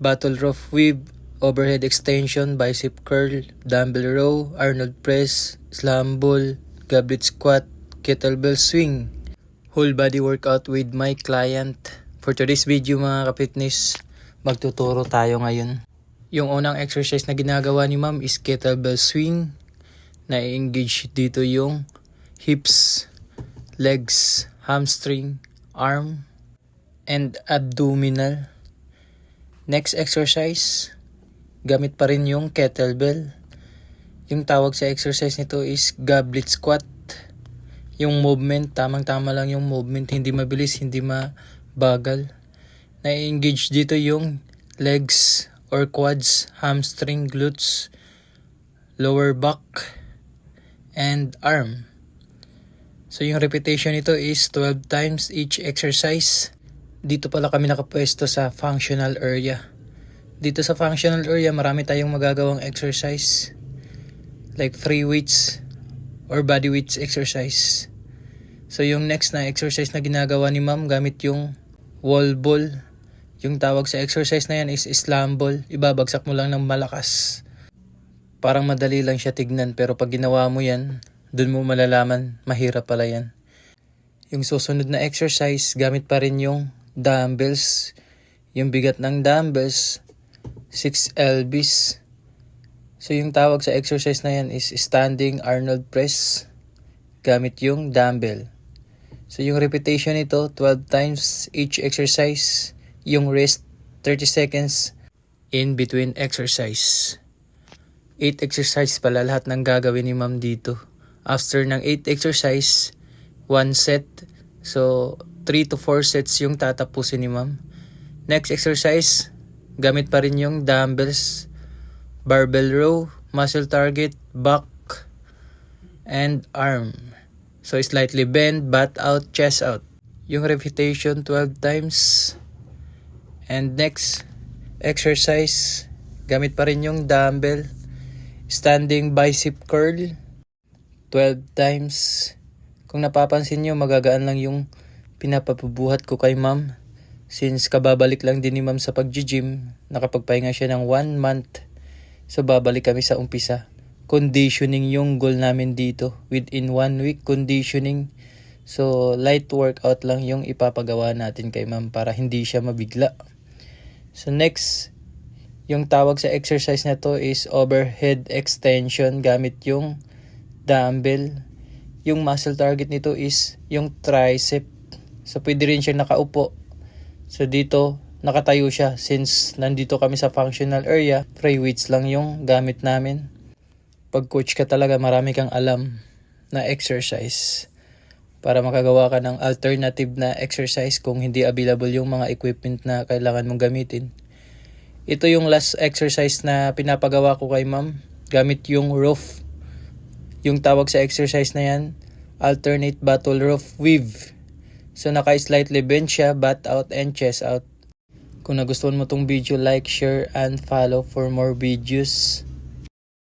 battle rope weave, overhead extension, bicep curl, dumbbell row, Arnold press, slam ball, goblet squat, kettlebell swing. Whole body workout with my client. For today's video mga kapitness, magtuturo tayo ngayon. Yung unang exercise na ginagawa ni ma'am is kettlebell swing. Na-engage dito yung hips, legs, hamstring, arm, and abdominal. Next exercise, gamit pa rin yung kettlebell. Yung tawag sa exercise nito is goblet squat. Yung movement, tamang-tama lang yung movement, hindi mabilis, hindi mabagal. Na-engage dito yung legs or quads, hamstring, glutes, lower back, and arm. So yung repetition nito is 12 times each exercise. Dito pala kami nakapwesto sa functional area. Dito sa functional area, marami tayong magagawang exercise. Like free weights or body weights exercise. So yung next na exercise na ginagawa ni ma'am gamit yung wall ball. Yung tawag sa exercise na yan is slam ball. Ibabagsak mo lang ng malakas. Parang madali lang siya tignan pero pag ginawa mo yan, dun mo malalaman mahirap pala yan. Yung susunod na exercise, gamit pa rin yung dumbbells. Yung bigat ng dumbbells, 6 lbs. So yung tawag sa exercise na yan is standing Arnold press gamit yung dumbbell. So yung repetition nito 12 times each exercise, yung rest 30 seconds in between exercise. 8 exercise pala lahat ng gagawin ni ma'am dito. After ng 8 exercise, 1 set. So 3 to 4 sets yung tatapusin ni ma'am. Next exercise, gamit pa rin yung dumbbells, barbell row, muscle target, back, and arm. So slightly bend, butt out, chest out. Yung repetition 12 times. And next exercise, gamit pa rin yung dumbbell, standing bicep curl 12 times. Kung napapansin nyo, magagaan lang yung pinapapabuhat ko kay ma'am. Since kababalik lang din ni ma'am sa pag-gym, nakapagpahinga siya ng 1 month. So babalik kami sa umpisa. Conditioning yung goal namin dito. Within 1 week, conditioning. So light workout lang yung ipapagawa natin kay ma'am para hindi siya mabigla. So next, yung tawag sa exercise na to is overhead extension gamit yung dumbbell. Yung muscle target nito is yung tricep. So pwede rin siya nakaupo. So dito nakatayo siya since nandito kami sa functional area, free weights lang yung gamit namin. Pag coach ka talaga marami kang alam na exercise para makagawa ka ng alternative na exercise kung hindi available yung mga equipment na kailangan mong gamitin. Ito yung last exercise na pinapagawa ko kay ma'am gamit yung roof. Yung tawag sa exercise na yan, alternate battle roof weave. So naka-slightly bend siya, butt out and chest out. Kung nagustuhan mo tong video, like, share, and follow for more videos.